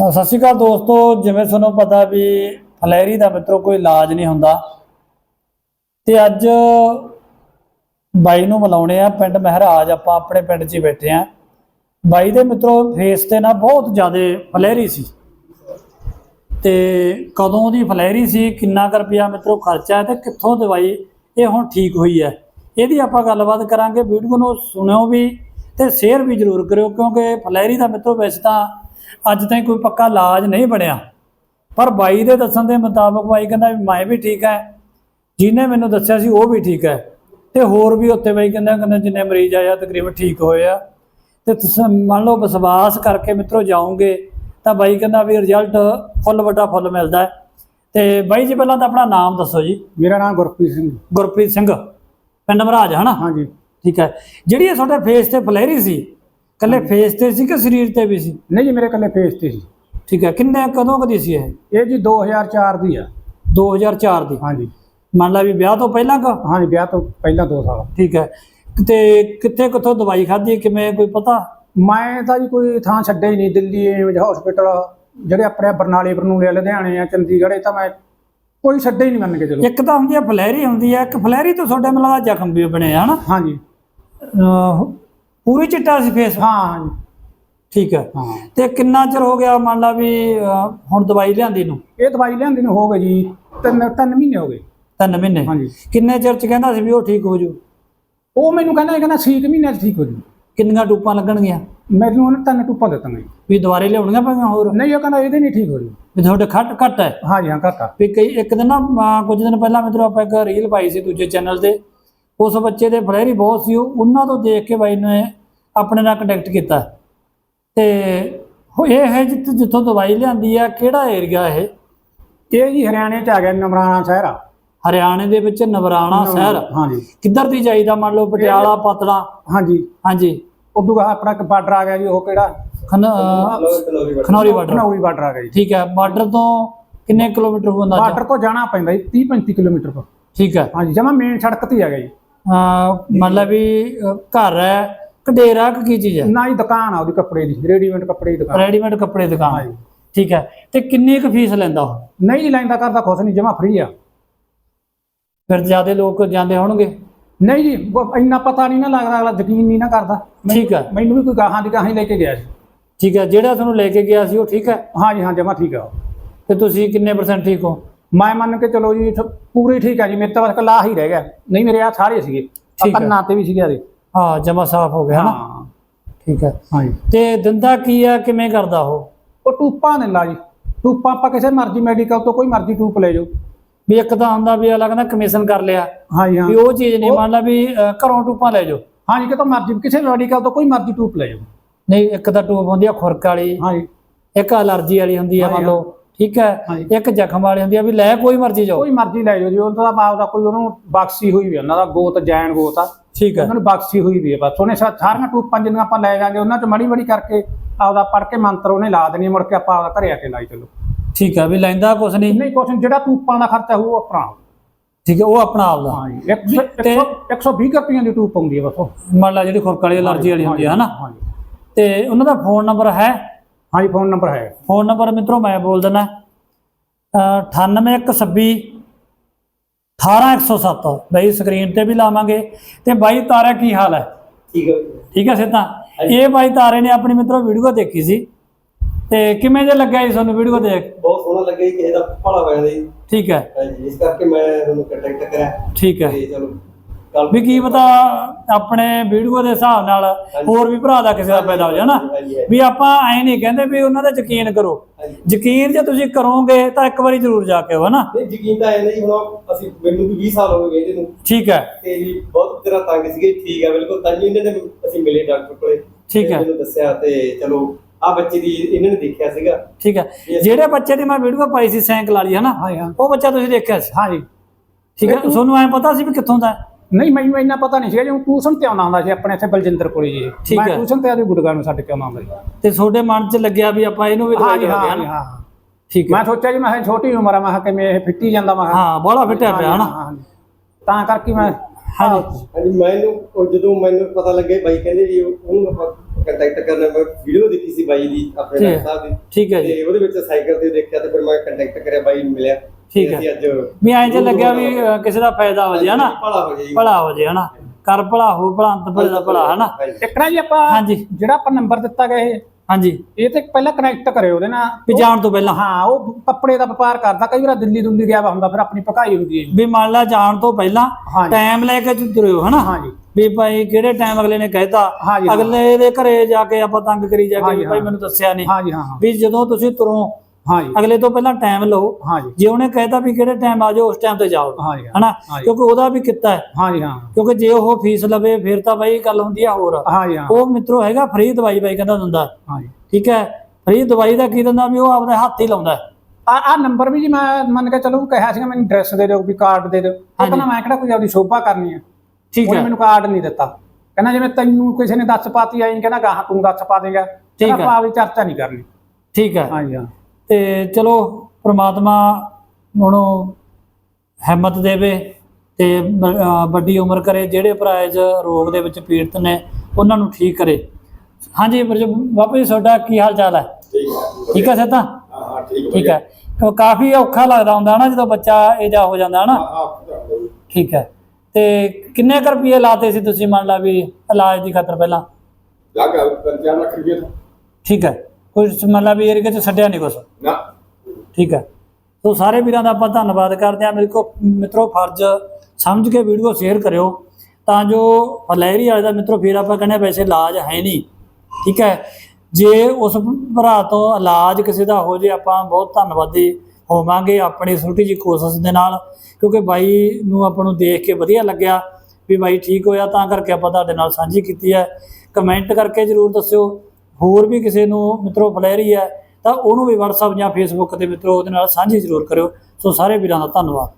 ਸਤਿ ਸ਼੍ਰੀ ਅਕਾਲ ਦੋਸਤੋ, ਜਿਵੇਂ ਤੁਹਾਨੂੰ ਪਤਾ ਵੀ ਫਲੈਰੀ ਦਾ ਮਿੱਤਰੋ ਕੋਈ ਇਲਾਜ ਨਹੀਂ ਹੁੰਦਾ। ਤੇ ਅੱਜ ਬਾਈ ਨੂੰ ਮਿਲਾਉਣੇ ਆ, ਪਿੰਡ ਮਹਿਰਾਜ, ਆਪਾਂ ਆਪਣੇ ਪਿੰਡ 'ਚ ਬੈਠੇ ਆ। ਬਾਈ ਦੇ ਮਿੱਤਰੋ ਫੇਸ ਤੇ ਨਾ ਬਹੁਤ ਜ਼ਿਆਦਾ ਫਲੈਰੀ ਸੀ। ਤੇ ਕਦੋਂ ਦੀ ਫਲੈਰੀ ਸੀ, ਕਿੰਨਾ ਕੁ ਰੁਪਿਆ ਮਿੱਤਰੋ ਖਰਚਾ ਹੈ ਤੇ ਕਿੱਥੋਂ ਦਵਾਈ ਇਹ ਹੁਣ ਠੀਕ ਹੋਈ ਹੈ। ਇਹਦੀ ਆਪਾਂ ਗੱਲਬਾਤ ਕਰਾਂਗੇ, ਵੀਡੀਓ ਨੂੰ ਸੁਣਿਓ ਵੀ ਤੇ ਸ਼ੇਅਰ ਵੀ ਜ਼ਰੂਰ ਕਰਿਓ, ਕਿਉਂਕਿ ਫਲੈਰੀ ਦਾ ਮਿੱਤਰੋ ਵੈਸੇ ਤਾਂ ਅੱਜ ਤਾਈਂ ਕੋਈ ਪੱਕਾ ਇਲਾਜ ਨਹੀਂ ਬਣਿਆ। ਪਰ ਬਾਈ ਦੇ ਦੱਸਣ ਦੇ ਮੁਤਾਬਕ ਬਾਈ ਕਹਿੰਦਾ ਵੀ ਮੈਂ ਵੀ ਠੀਕ ਹੈ। ਜਿਹਨੇ ਮੈਨੂੰ ਦੱਸਿਆ ਸੀ ਉਹ ਵੀ ਠੀਕ ਹੈ। ਤੇ ਹੋਰ ਵੀ ਉੱਥੇ ਬਾਈ ਕਹਿੰਦਾ ਕਹਿੰਦਾ ਜਿੰਨੇ ਮਰੀਜ਼ ਆਇਆ ਤਕਰੀਬਨ ਠੀਕ ਹੋਏ ਆ। ਤੇ ਤੁਸੀਂ ਮੰਨ ਲਓ ਵਿਸ਼ਵਾਸ ਕਰਕੇ ਮਿੱਤਰੋ ਜਾਓਗੇ ਤਾਂ ਬਾਈ ਕਹਿੰਦਾ ਵੀ ਰਿਜ਼ਲਟ ਫੁੱਲ ਵੱਡਾ ਫੁੱਲ ਮਿਲਦਾ ਹੈ। ਤੇ ਬਾਈ ਜੀ ਪਹਿਲਾਂ ਤਾਂ ਆਪਣਾ ਨਾਮ ਦੱਸੋ ਜੀ। ਮੇਰਾ ਨਾਮ ਗੁਰਪ੍ਰੀਤ ਸਿੰਘ। ਗੁਰਪ੍ਰੀਤ ਸਿੰਘ। ਪਿੰਡ ਮਹਾਰਾਜ ਹਨਾ? ਹਾਂਜੀ। ਠੀਕ ਹੈ। ਜਿਹੜੀ ਇਹ ਤੁਹਾਡੇ ਫੇਸ ਤੇ ਫਲੈਰੀ ਸੀ ਕੱਲੇ ਫੇਸ ਤੇ ਸੀ ਕਿ ਸਰੀਰ ਤੇ ਵੀ ਸੀ? ਨਹੀਂ ਜੀ ਮੇਰੇ ਕੱਲੇ ਫੇਸ ਤੇ ਸੀ। ਠੀਕ ਹੈ ਕਿੰਨੇ ਕਦੋਂ ਕਦੀ ਸੀ ਇਹ? ਇਹ ਜੀ 2004 ਦੀ ਆ। 2004 ਦੀ। ਹਾਂਜੀ। ਮੰਨ ਲਾ ਵੀ ਵਿਆਹ ਤੋਂ ਪਹਿਲਾਂ ਕਾ? ਹਾਂਜੀ ਵਿਆਹ ਤੋਂ ਪਹਿਲਾਂ 2 ਸਾਲ। ਠੀਕ ਹੈ ਤੇ ਕਿੱਥੇ ਕਿੱਥੋਂ ਦਵਾਈ ਖਾਧੀ ਕਿਵੇਂ ਕੋਈ ਪਤਾ? ਮੈਂ ਤਾਂ ਜੀ ਕੋਈ ਥਾਂ ਛੱਡਿਆ ਹੀ ਨਹੀਂ ਦਿੱਲੀ ਏਮਜ ਹਸਪੀਟਲ ਜਿਹੜੇ ਆਪਣੇ ਬਰਨਾਲੇ ਬਰਨੂਲੇ ਲੁਧਿਆਣੇ ਆ ਚੰਡੀਗੜ੍ਹ ਇਹ ਤਾਂ ਮੈਂ ਕੋਈ ਛੱਡਿਆ ਹੀ ਨਹੀਂ ਮੰਨ ਕੇ ਚਲੋ। ਇੱਕ ਤਾਂ ਹੁੰਦੀ ਹੈ ਫਲੈਰੀ ਹੁੰਦੀ ਹੈ ਇੱਕ ਫਲੈਰੀ ਤੋਂ ਤੁਹਾਡੇ ਮਤਲਬ ਦਾ ਜ਼ਖਮ ਵੀ ਬਣੇ ਆ ਹਨਾ? ਹਾਂਜੀ। ਪੂਰੀ ਚਿੱਟਾ ਸੀ ਫੇਸ। ਹਾਂ। ਹਾਂਜੀ ਠੀਕ ਹੈ। ਹਾਂ। ਤੇ ਕਿੰਨਾ ਚਿਰ ਹੋ ਗਿਆ ਮੰਨ ਲਾ ਵੀ ਅਹ ਹੁਣ ਦਵਾਈ ਲਿਆਂਦੀ ਨੂੰ? ਇਹ ਦਵਾਈ ਲਿਆਂਦੀ ਨੂੰ ਹੋ ਗਏ ਜੀ ਤਿੰਨ ਤਿੰਨ ਮਹੀਨੇ ਹੋ ਗਏ। ਤਿੰਨ ਮਹੀਨੇ? ਹਾਂਜੀ। ਕਿੰਨੇ ਚਿਰ ਚ ਕਹਿੰਦਾ ਸੀ ਵੀ ਉਹ ਠੀਕ ਹੋ ਜੂ? ਉਹ ਮੈਨੂੰ ਕਹਿੰਦਾ ਇਹ ਕਹਿੰਦਾ 6 ਮਹੀਨਿਆਂ 'ਚ ਠੀਕ ਹੋ ਜੂ। ਕਿੰਨੀਆਂ ਟੂਪਾਂ ਲੱਗਣਗੀਆਂ? ਮੈਨੂੰ ਉਹਨੇ ਤਿੰਨ ਟੂਪਾਂ ਦਿੱਤੀਆਂ ਜੀ ਵੀ ਦੁਬਾਰੇ ਲਿਆਉਣੀਆਂ ਪੈਣੀਆਂ ਹੋਰ? ਨਹੀਂ ਉਹ ਕਹਿੰਦਾ ਇਹਦੇ ਨਹੀਂ ਠੀਕ ਹੋ ਜੂ। ਵੀ ਤੁਹਾਡੇ ਖੱਟ ਘੱਟ ਹੈ। ਹਾਂਜੀ ਹਾਂ ਘੱਟ ਆ। ਵੀ ਕਈ ਇੱਕ ਦਿਨ ਨਾ ਅਹ ਕੁਝ ਦਿਨ ਪਹਿਲਾਂ ਮਿੱਤਰੋ ਆਪਾਂ ਇੱਕ ਰੀਲ ਪਾਈ ਸੀ ਦੂਜੇ ਚੈਨਲ ਤੇ। ਉਸ ਬੱਚੇ ਦੇ ਫਲੈਰੀ ਬਹੁਤ ਸੀ ਉਹ। ਉਹਨਾਂ ਤੋਂ ਦੇਖ ਕੇ ਬਾਈ ਨੇ ਆਪਣੇ ਨਾਲ ਕੰਟੈਕਟ ਕੀਤਾ। ਤੇ ਇਹ ਹੈ ਜਿੱਥੋਂ ਜਿੱਥੋਂ ਦਵਾਈ ਲਿਆਂਦੀ ਆ ਕਿਹੜਾ ਏਰੀਆ ਇਹ? ਇਹ ਜੀ ਹਰਿਆਣੇ 'ਚ ਆ ਗਿਆ ਨਮਰਾਣਾ ਸ਼ਹਿਰ ਆ। ਹਰਿਆਣੇ ਦੇ ਵਿੱਚ ਨਵਰਾਣਾ ਸ਼ਹਿਰ। ਹਾਂਜੀ। ਕਿੱਧਰ ਦੀ ਜਾਈਦਾ ਮੰਨ ਲਓ ਪਟਿਆਲਾ ਪਤਲਾ? ਹਾਂਜੀ। ਹਾਂਜੀ। ਉਦੋਂ ਬਾਅਦ ਆਪਣਾ ਇੱਕ ਬਾਰਡਰ ਆ ਗਿਆ ਜੀ ਉਹ ਕਿਹੜਾ? ਖਨੌਰੀ ਬਾਰਡਰ। ਖਨੌਰੀ ਬਾਰਡਰ। ਆ ਗਿਆ ਜੀ। ਠੀਕ ਹੈ ਬਾਰਡਰ ਤੋਂ ਕਿੰਨੇ ਕਿਲੋਮੀਟਰ ਹੁੰਦਾ ਬਾਰਡਰ ਤੋਂ ਜਾਣਾ ਪੈਂਦਾ ਜੀ 30 35 ਕਿਲੋਮੀਟਰ। ਪਰ ਠੀਕ ਹੈ। ਹਾਂਜੀ ਜਮਾ ਮੇਨ ਸੜਕ ਤੇ ਆ ਗਿਆ ਜੀ। ਮਤਲਬ ਵੀ ਘਰ ਹੈ ਕਡੇਰਾ ਕਿ ਚੀਜ਼ ਹੈ? ਨਾ ਹੀ ਦੁਕਾਨ ਆ ਉਹਦੀ ਕੱਪੜੇ ਦੀ ਰੈਡੀਮੇਡ ਕੱਪੜੇ ਦੀ ਦੁਕਾਨ। ਰੈਡੀਮੇਡ ਕੱਪੜੇ ਦੀ ਦੁਕਾਨ। ਹਾਂਜੀ। ਠੀਕ ਹੈ। ਤੇ ਕਿੰਨੀ ਕੁ ਫੀਸ ਲੈਂਦਾ ਉਹ? ਨਹੀਂ ਜੀ ਲੈਂਦਾ ਕਰਦਾ ਕੁਛ ਨਹੀਂ ਜਮਾ ਫ੍ਰੀ ਆ। ਫਿਰ ਜਿਆਦੇ ਲੋਕ ਜਾਂਦੇ ਹੋਣਗੇ? ਨਹੀਂ ਜੀ ਇੰਨਾ ਪਤਾ ਨਹੀਂ ਨਾ ਲੱਗਦਾ ਅਗਲਾ ਯਕੀਨ ਨਹੀਂ ਨਾ ਕਰਦਾ। ਠੀਕ ਹੈ। ਮੈਨੂੰ ਵੀ ਕੋਈ ਗਾਹਾਂ ਦੀ ਗਾਹਾਂ ਹੀ ਲੈ ਕੇ ਗਿਆ ਸੀ। ਠੀਕ ਹੈ ਜਿਹੜਾ ਤੁਹਾਨੂੰ ਲੈ ਕੇ ਗਿਆ ਸੀ ਉਹ ਠੀਕ ਹੈ? ਹਾਂਜੀ ਹਾਂ ਜਮਾ ਠੀਕ ਆ ਉਹ। ਤੇ ਤੁਸੀਂ ਕਿੰਨੇ ਪਰਸੈਂਟ ਠੀਕ ਹੋ? ਮੈਂ ਮੰਨ ਕੇ ਚਲੋ ਜੀ ਇੱਥੇ ਪੂਰੀ ਠੀਕ ਆ ਜੀ ਮੇਰੇ ਤਾਂ ਬਸ ਕਲਾ ਹੀ ਰਹਿ ਗਿਆ। ਨਹੀਂ ਮੇਰੇ ਆ ਸਾਰੇ ਸੀਗੇ। ਠੀਕ ਹੈ। ਕੰਨਾਂ ਤੇ ਵੀ ਸੀਗੇ ਇਹਦੇ। ਹਾਂ ਜਮਾ ਸਾਫ਼ ਹੋ ਗਿਆ ਹਨਾ ਹਾਂ। ਠੀਕ ਹੈ। ਹਾਂਜੀ ਤੇ ਦਿੰਦਾ ਕੀ ਹੈ ਕਿਵੇਂ ਕਰਦਾ ਉਹ? ਉਹ ਟੂਪਾਂ ਦਿੰਦਾ ਜੀ। ਟੂਪਾਂ ਆਪਾਂ ਕਿਸੇ ਮਰਜ਼ੀ ਮੈਡੀਕਲ ਤੋਂ ਕੋਈ ਮਰਜ਼ੀ ਟੂਪ ਲੈ ਜਾਓ। ਵੀ ਇੱਕ ਤਾਂ ਹੁੰਦਾ ਵੀ ਅਲੱਗ ਨਾ ਕਮਿਸ਼ਨ ਕਰ ਲਿਆ। ਹਾਂਜੀ ਹਾਂ। ਵੀ ਉਹ ਚੀਜ਼ ਨਹੀਂ ਮੰਨ ਲਾ ਵੀ ਘਰੋਂ ਟੂਪਾਂ ਲੈ ਜਾਓ। ਹਾਂਜੀ ਕਿਤੋਂ ਮਰਜ਼ੀ ਕਿਸੇ ਮੈਡੀਕਲ ਤੋਂ ਕੋਈ ਮਰਜ਼ੀ ਟੂਪ ਲੈ ਜਾਓ। ਨਹੀਂ ਇੱਕ ਤਾਂ ਟੂਪ ਹੁੰਦੀ ਆ ਖੁਰਕ ਵਾਲੀ। ਹਾਂਜੀ ਇੱਕ ਅਲਰਜੀ ਵਾਲੀ ਹੁੰਦੀ ਆ ਮੰਨ ਲਓ। ਠੀਕ ਹੈ? ਹਾਂਜੀ। ਇੱਕ ਜ਼ਖਮ ਵਾਲੀ ਹੁੰਦੀ ਆ ਵੀ ਲੈ ਕੋਈ ਮਰਜ਼ੀ ਜਾਓ। ਕੋਈ ਮਰਜ਼ੀ ਲੈ ਜਾਓ ਜੀ ਉਹਨਾਂ ਦਾ ਬਾਪ ਦਾ ਕੋਈ ਉਹਨੂੰ ਬਖਸ਼ੀ ਹੋਈ ਵੀ ਆ, ਉਹਨਾਂ ਦਾ ਗੋਤ ਜੈਨ ਗੋਤ ਆ। ਠੀਕ ਹੈ। ਉਹਨਾਂ ਨੂੰ ਬਖਸ਼ੀ ਹੋਈ ਵੀ ਹੈ ਬਸ। ਉਹਨੇ ਸਾ- ਸਾਰੀਆਂ ਟੂਪਾਂ ਜਿੰਨੀਆਂ ਆਪਾਂ ਲੈ ਜਾਾਂਗੇ ਉਹਨਾਂ ਚ ਮੜੀ ਮੜੀ ਕਰਕੇ ਆਪਦਾ ਪੜ ਕੇ ਮੰਤਰ ਉਹਨੇ ਲਾ ਦੇਣੀ ਮੁੜ ਕੇ ਆਪਾਂ ਆਪਦਾ ਘਰੇ ਆ ਕੇ ਲਾਈ ਚਲੋ। ਠੀਕ ਹੈ ਵੀ ਲੈਂਦਾ ਕੁਛ ਨਹੀਂ। ਨਹੀਂ ਕੁਛ ਨੀ, ਜਿਹੜਾ ਟੂਪਾਂ ਦਾ ਖਰਚਾ ਹੋਊ ਉਹ ਆਪਣਾ ਠੀਕ ਹੈ ਉਹ ਆਪਣਾ ਆਪਦਾ। ਹਾਂਜੀ ਤੇ- 120 ਰੁਪਈਆਂ ਦੀ ਟੂਪ ਆਉਂਦੀ ਹੈ ਬਸ ਉਹ। ਮੰਨ ਲਾ ਜਿਹੜੀ ਖੁਰਕ ਵਾਲੀ ਅਲਰਜੀ ਵਾਲੀ ਹੁੰਦੀ ਹੈ ਹਨਾ ਹਾਂਜੀ ਤੇ ਉਹਨਾਂ ਦਾ ਫੋਨ ਨੰਬਰ ਹੈ? ਹਾਂਜੀ ਫੋਨ ਨੰਬਰ ਹੈ। ਫੋਨ ਨੰਬਰ ਮਿੱਤਰੋ ਮੈਂ ਬੋਲ ਦਿੰਦਾ। 98126 18107 ਬਈ ਸਕਰੀਨ ਤੇ ਵੀ ਲਾਵਾਂਗੇ। ਤੇ ਬਾਈ ਤਾਰਾ ਕੀ ਹਾਲ ਹੈ? ਠੀਕ ਹੈ ਠੀਕ ਹੈ ਸਿੱਧਾ। ਇਹ ਬਾਈ ਤਾਰੇ ਨੇ ਆਪਣੀ ਮਿੱਤਰੋ ਵੀਡੀਓ ਦੇਖੀ ਸੀ। ਤੇ ਕਿਵੇਂ ਜੇ ਲੱਗਿਆ ਜੀ ਤੁਹਾਨੂੰ ਵੀਡੀਓ ਦੇਖ? ਬਹੁਤ ਸੋਹਣਾ ਲੱਗਿਆ ਜੀ ਕਿਸੇ ਦਾ ਭਲਾ ਹੋਇਆ ਜੀ ਠੀਕ ਹੈ। ਹਾਂਜੀ ਇਸ ਕਰਕੇ ਮੈਂ ਤੁਹਾਨੂੰ ਕੰਟੈਕਟ ਕਰਿਆ। ਠੀਕ ਹੈ। ਚਲੋ ਵੀ ਕੀ ਪਤਾ ਆਪਣੇ ਵੀਡੀਓ ਦੇ ਹਿਸਾਬ ਨਾਲ ਹੋਰ ਵੀ ਭਰਾ ਦਾ ਕਿਸੇ ਦਾ ਪੈਦਾ ਹੋ ਜਾਣਾ ਵੀ ਆਪਾਂ ਐ ਨਹੀਂ ਕਹਿੰਦੇ ਵੀ ਉਹਨਾਂ ਦਾ ਯਕੀਨ ਕਰੋ। ਯਕੀਨ ਜੇ ਤੁਸੀਂ ਕਰੋਗੇ ਤਾਂ ਇੱਕ ਵਾਰੀ ਜ਼ਰੂਰ ਜਾ ਕੇ ਹਨਾ? ਨਹੀਂ ਯਕੀਨ ਤਾਂ ਐ ਜੀ ਹੁਣ ਅਸੀਂ ਮੈਨੂੰ ਵੀ 20 ਸਾਲ ਹੋ ਗਏ ਇਹਦੇ ਨੂੰ। ਠੀਕ ਹੈ। ਤੇ ਜੀ ਬਹੁਤ ਤੇਰਾ ਤੰਗ ਸੀਗੇ। ਠੀਕ ਹੈ ਬਿਲਕੁਲ ਤਾਂ ਜੀ ਇਹਨਾਂ ਨੇ ਅਸੀਂ ਮਿਲੇ ਡਾਕਟਰ ਕੋਲੇ। ਠੀਕ ਹੈ। ਮੈਨੂੰ ਦੱਸਿਆ ਤੇ ਚਲੋ ਆ ਬੱਚੇ ਦੀ ਇਹਨਾਂ ਨੇ ਦੇਖਿਆ ਸੀਗਾ। ਠੀਕ ਹੈ। ਜਿਹੜੇ ਬੱਚੇ ਦੀ ਮੈਂ ਵੀਡੀਓ ਪਾਈ ਸੀ ਸਾਈਕਲ ਵਾਲੀ ਹਨਾ? ਹਾਂ ਉਹ ਬੱਚਾ ਤੁਸੀਂ ਦੇਖਿਆ ਸੀ? ਹਾਂਜੀ ਠੀਕ ਹੈ ਤੁਹਾਨੂੰ ਐ ਪਤਾ ਸੀ ਵੀ ਕਿੱਥੋਂ ਦਾ ਹੈ? ਨਹੀਂ ਮੈਨੂੰ ਇੰਨਾ ਪਤਾ ਨਹੀਂ ਸੀਗਾ ਜੀ ਟਿਊਸ਼ਨ ਤੇ ਆਉਣਾ ਹੁੰਦਾ ਸੀ ਆਪਣੇ ਇੱਥੇ ਬਲਜਿੰਦਰ ਕੋਲੇ ਜੀ। ਠੀਕ ਮੈਂ ਹੈ। ਟਿਊਸ਼ਨ ਤੇ ਆਦੀ ਗੁੜਗਾਂ ਨੂੰ ਛੱਡ ਕੇ ਹੁੰਦਾ ਜੀ ਤੇ ਤੁਹਾਡੇ ਮਨ 'ਚ ਲੱਗਿਆ ਵੀ ਆਪਾਂ ਇਹਨੂੰ ਵੀ ਦਵਾਈ ਹਾਂ ਹਾਂ ਹਾਂ। ਠੀਕ ਹੈ। ਮੈਂ ਸੋਚਿਆ ਜੀ ਮੈਂ ਕਿਹਾ ਛੋਟੀ ਉਮਰ ਆ ਮੈਂ ਕਿਹਾ ਕਿਵੇਂ ਇਹ ਫਿੱਟੀ ਜਾਂਦਾ ਮੈਂ ਕਿਹਾ। ਹਾਂ ਬੋਲਾ ਫਿੱਟਿਆ ਪਿਆ ਹਨਾ ਹਾਂ, ਹਾਂ। ਤਾਂ ਕਰਕੇ ਮੈਂ ਹਾਂਜੀ ਹਾਂਜੀ ਮੈਨੂੰ ਉਹ ਜਦੋਂ ਮੈਨੂੰ ਪਤਾ ਲੱਗਿਆ ਬਾਈ ਕਹਿੰਦੇ ਜੀ ਉਹਨੂੰ ਆਪਾਂ ਕੰਟੈਕਟ ਕਰਨਾ ਮੈਂ ਵੀਡੀਓ ਦੇਖੀ ਸੀ ਬਾਈ ਦੀ ਆਪਣੇ ਠੀਕ ਹੈ। ਡਾਕਟਰ ਸਾਹਿਬ ਦੀ। ਠੀਕ ਹੈ ਜੀ। ਤੇ ਉਹਦੇ ਵਿੱਚ ਸਾਈਕਲ ਤੇ ਦੇਖਿਆ ਤੇ ਫਿਰ ਮੈਂ ਕੰਟੈਕਟ ਕਰਿਆ ਬਾਈ ਨੂੰ ਮਿਲਿਆ। ਠੀਕ ਹੈ। ਅੱਜ ਵੀ ਐਂ ਜੇ ਲੱਗਿਆ ਵੀ ਕਿਸੇ ਦਾ ਫਾਇਦਾ ਹੋ ਜੇ ਹਨਾ? ਭਲਾ ਹੋ ਜਾਈ ਭਲਾ ਹੋ ਜੇ ਹਨਾ? ਕਰ ਭਲਾ ਹੋ ਭਲਾ ਅੰਤ ਭਲੇ ਦਾ ਭਲਾ ਹਨਾ? ਇੱਕ ਨਾ ਜੀ ਆਪਾਂ ਹਾਂਜੀ। ਜਿਹੜਾ ਆਪਾਂ ਨੰਬਰ ਦਿੱਤਾ ਗਿਆ ਇਹ ਹਾਂਜੀ। ਇਹ ਤੇ ਪਹਿਲਾਂ ਕਨੈਕਟ ਕਰਿਓ ਉਹਦੇ ਨਾਲ। ਵੀ ਜਾਣ ਤੋਂ ਪਹਿਲਾਂ। ਹਾਂ ਉਹ ਕੱਪੜੇ ਦਾ ਵਪਾਰ ਕਰਦਾ ਕਈ ਵਾਰ ਦਿੱਲੀ ਦੁੱਲੀ ਗਿਆ ਵਾ ਹੁੰਦਾ ਫਿਰ ਆਪਣੀ ਭਕਾਈ ਹੁੰਦੀ ਹੈ ਵੀ ਮੰਨ ਲਾ ਜਾਣ ਤੋਂ ਪਹਿਲਾਂ। ਟਾਈਮ ਲੈ ਕੇ ਤੁਰਿਓ ਹਨਾ? ਹਾਂਜੀ। ਵੀ ਭਾਈ ਕਿਹੜੇ ਟਾਈਮ ਅਗਲੇ ਨੇ ਕਹਿਤਾ। ਅਗਲੇ ਦੇ ਘਰੇ ਜਾ ਕੇ ਆਪਾਂ ਤੰਗ ਕਰੀ ਜਾ ਕੇ ਭਾਈ। ਮੈਨੂੰ ਦੱਸਿਆ ਨਹੀਂ ਹਾਂਜੀ ਹਾਂ ਹਾਂ। ਵੀ ਜਦੋਂ ਤੁਸੀਂ ਤੁਰੋ ਹਾਂਜੀ ਅਗਲੇ ਤੋਂ ਪਹਿਲਾਂ ਟਾਈਮ ਲਓ। ਹਾਂਜੀ ਜੇ। ਉਹਨੇ ਕਹਿਤਾ ਵੀ ਕਿਹੜੇ ਟਾਈਮ ਆ ਜਾਓ ਉਸ ਟਾਈਮ ਤੇ ਜਾਓ। ਹਾਂ। ਹਨਾ। ਕਿਉਂਕਿ ਉਹਦਾ ਵੀ ਕਿੱਤਾ ਹੈ। ਹਾਂਜੀ ਹਾਂ। ਕਿਉਂਕਿ ਜੇ ਉਹ ਫੀਸ ਲਵੇ ਫਿਰ ਤਾਂ ਬਾਈ ਗੱਲ ਹੁੰਦੀ ਆ ਹੋਰ। ਹਾਂ ਉਹ ਮਿੱਤਰੋ ਹੈਗਾ ਫ੍ਰੀ ਦਵਾਈ ਬਾਈ ਕਹਿੰਦਾ ਦਿੰਦਾ। ਹਾਂਜੀ ਠੀਕ ਹੈ? ਫ੍ਰੀ ਦਵਾਈ ਦਾ ਕੀ ਦਿੰਦਾ ਵੀ ਉਹ ਆਪਦੇ ਹੱਥ ਹੀ ਲਾਉਂਦਾ। ਹੈ। ਆ ਆ ਨੰਬਰ ਵੀ ਜੀ ਮੈਂ ਮੰਨ ਕੇ ਚਲੋ ਕਿਹਾ ਸੀਗਾ ਮੈਨੂੰ ਐਡਰੈਸ ਦੇ ਦਿਓ ਵੀ ਕਾਰਡ ਦੇ ਦਿਓ। ਕਹਿੰਦਾ ਮੈਂ ਕਿਹੜਾ ਕੋਈ ਆਪਦੀ ਸ਼ੋਭਾ ਕਰਨੀ ਹੈ ਠੀਕ ਹੈ। ਮੈਨੂੰ ਕਾਰਡ ਨਹੀਂ ਦਿੱਤਾ। ਕਹਿੰਦਾ ਜਿਵੇਂ ਤੈਨੂੰ ਕਿਸੇ ਨੇ ਦੱਸ ਪਾਤੀ ਆਈ ਕਹਿੰਦਾ ਗਾਹਾਂ ਤੂੰ ਦੱਸ ਪਾ ਦੇਗਾ। ਠੀਕ ਹੈ। ਆਪਾਂ ਆਪਦੀ ਚਰਚਾ ਨਹੀਂ ਕਰਨੀ। ਠੀਕ ਹੈ। ਹਾਂਜੀ ਹਾਂ। ਤੇ ਚਲੋ ਪ੍ਰਮਾਤਮਾ ਉਹਨੂੰ ਹਿੰਮਤ ਦੇਵੇ ਤੇ ਵੱਡੀ ਉਮਰ ਕਰੇ ਜਿਹੜੇ ਭਰਾ ਇਸ ਰੋਗ ਦੇ ਵਿੱਚ ਪੀੜਤ ਨੇ ਉਹਨਾਂ ਨੂੰ ਠੀਕ ਕਰੇ। ਹਾਂਜੀ ਬਾਪੂ ਜੀ ਤੁਹਾਡਾ ਕੀ ਹਾਲ ਚਾਲ ਹੈ। ਠੀਕ ਹੈ ਸੇਤਾ? ਹਾਂ ਠੀਕ ਹੈ ਕਾਫੀ ਔਖਾ ਲੱਗਦਾ ਹੁੰਦਾ ਨਾ ਜਦੋਂ ਬੱਚਾ ਇਹ ਜਾ ਹੋ ਜਾਂਦਾ ਨਾ ਠੀਕ ਹੈ। ਤੇ ਕਿੰਨੇ ਕੁ ਰੁਪਏ ਲਾਤੇ ਸੀ ਤੁਸੀਂ ਮੰਨ ਲਾ ਵੀ ਇਲਾਜ ਦੀ ਖਾਤਰ ਪਹਿਲਾਂ? ਲੱਗਾ 50 ਲੱਖ ਰੁਪਏ ਠੀਕ ਹੈ। ਕੁਝ ਮੰਨ ਲਾ ਵੀ ਏਰੀਏ ਚ ਛੱਡਿਆ ਨਹੀਂ ਕੁਛ। ਨਾ। ਠੀਕ ਹੈ। ਸੋ ਸਾਰੇ ਵੀਰਾਂ ਦਾ ਆਪਾਂ ਧੰਨਵਾਦ ਕਰਦੇ ਹਾਂ। ਮੇਰੇ ਕੋ ਮਿੱਤਰੋ ਫਰਜ਼ ਸਮਝ ਕੇ ਵੀਡੀਓ ਸ਼ੇਅਰ ਕਰਿਓ। ਤਾਂ ਜੋ ਫਲੈਰੀ ਵਾਲੇ ਦਾ ਮਿੱਤਰੋ ਫਿਰ ਆਪਾਂ ਕਹਿੰਦੇ ਵੈਸੇ ਇਲਾਜ ਹੈ ਨਹੀਂ ਠੀਕ ਹੈ। ਜੇ ਉਸ ਭਰਾ ਤੋਂ ਇਲਾਜ ਕਿਸੇ ਦਾ ਹੋ ਜੇ ਆਪਾਂ ਬਹੁਤ ਧੰਨਵਾਦੀ ਹੋਵਾਂਗੇ ਆਪਣੀ ਛੋਟੀ ਜੀ ਕੋਸ਼ਿਸ਼ ਦੇ ਨਾਲ। ਕਿਉਂਕਿ ਬਾਈ ਨੂੰ ਆਪਾਂ ਨੂੰ ਦੇਖ ਕੇ ਵਧੀਆ ਲੱਗਿਆ ਵੀ ਬਾਈ ਠੀਕ ਹੋਇਆ। ਤਾਂ ਕਰਕੇ ਆਪਾਂ ਤੁਹਾਡੇ ਨਾਲ ਸਾਂਝੀ ਕੀਤੀ ਹੈ। ਕਮੈਂਟ ਕਰਕੇ ਜਰੂਰ ਦੱਸਿਓ। ਹੋਰ ਵੀ ਕਿਸੇ ਨੂੰ ਮਿੱਤਰੋ ਫਲੈਰੀ ਹੈ ਤਾਂ ਉਹਨੂੰ ਵੀ WhatsApp ਜਾਂ Facebook ਤੇ ਮਿੱਤਰੋ ਉਹਦੇ ਨਾਲ ਸਾਂਝੀ ਜ਼ਰੂਰ ਕਰਿਓ। ਸੋ ਸਾਰੇ ਵੀਰਾਂ ਦਾ ਧੰਨਵਾਦ।